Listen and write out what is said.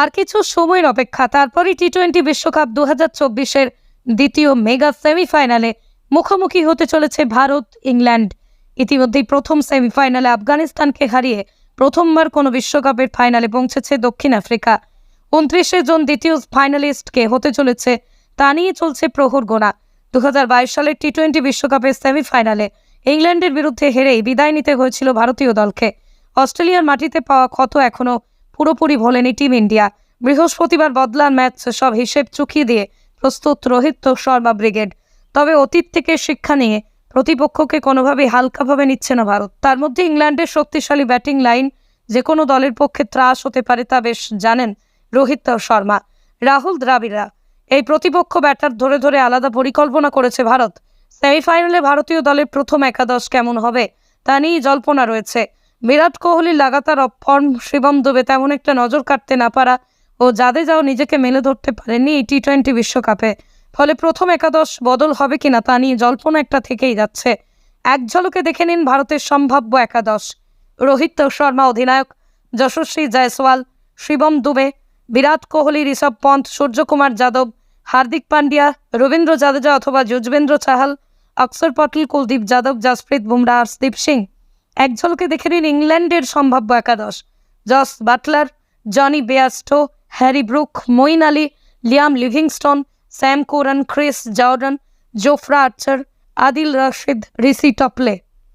আর কিছু সময়ের অপেক্ষা, তারপরই টি টোয়েন্টি বিশ্বকাপ দু হাজার চব্বিশের দ্বিতীয় মেগা সেমিফাইনালে মুখোমুখি হতে চলেছে ভারত, ইংল্যান্ড। ইতিমধ্যেই প্রথম সেমিফাইনালে আফগানিস্তানকে হারিয়ে প্রথমবার কোনো বিশ্বকাপের ফাইনালে পৌঁছেছে দক্ষিণ আফ্রিকা। উনত্রিশে জন দ্বিতীয় ফাইনালিস্টকে হতে চলেছে, তা নিয়ে চলছে প্রহর গোনা। দু হাজার বাইশ সালের টি টোয়েন্টি বিশ্বকাপের সেমিফাইনালে ইংল্যান্ডের বিরুদ্ধে হেরেই বিদায় নিতে হয়েছিল ভারতীয় দলকে। অস্ট্রেলিয়ার মাটিতে পাওয়া ক্ষত এখনও পুরোপুরি ভোলেনি টিম ইন্ডিয়া। বৃহস্পতিবার বদলার ম্যাচ সব হিসেব চুকিয়ে দিয়ে প্রস্তুত রোহিত শর্মা ব্রিগেড। তবে অতীত থেকে শিক্ষা নিয়ে প্রতিপক্ষকে কোনোভাবেই হালকাভাবে নিচ্ছে না ভারত। তার মধ্যে ইংল্যান্ডের শক্তিশালী ব্যাটিং লাইন যে কোনো দলের পক্ষে ত্রাস হতে পারে তা বেশ জানেন রোহিত শর্মা। রাহুল দ্রাবিড়া এই প্রতিপক্ষ ব্যাটার ধরে ধরে আলাদা পরিকল্পনা করেছে ভারত। সেমিফাইনালে ভারতীয় দলের প্রথম একাদশ কেমন হবে তা নিয়েই জল্পনা রয়েছে। বিরাট কোহলি লাগাতার ফর্ম শিবম দুবে তেমন একটা নজর কাটতে না পারা ও জাদেজাও নিজেকে মেলে ধরতে পারেননি এই টি টোয়েন্টি বিশ্বকাপে। ফলে প্রথম একাদশ বদল হবে কিনা তা নিয়ে জল্পনা একটা থেকেই যাচ্ছে। এক ঝলকে দেখে নিন ভারতের সম্ভাব্য একাদশ। রোহিত শর্মা অধিনায়ক, যশস্বী জয়সওয়াল, শিবম দুবে, বিরাট কোহলি, ঋষভ পন্থ, সূর্যকুমার যাদব, হার্দিক পান্ডিয়া, রবীন্দ্র জাদেজা অথবা যুজবেন্দ্র চাহাল, অক্ষর পটেল, কুলদীপ যাদব, জাসপ্রীত বুমরা হর্ষদীপ সিং। এক ঝলকে দেখে নিন ইংল্যান্ডের সম্ভাব্য একাদশ। Jos Buttler, Jonny Bairstow, Harry Brook Moeen Ali, Liam Livingstone, Sam Curran, Chris Jordan, Jofra Archer, Adil Rashid, রিসি টপলে।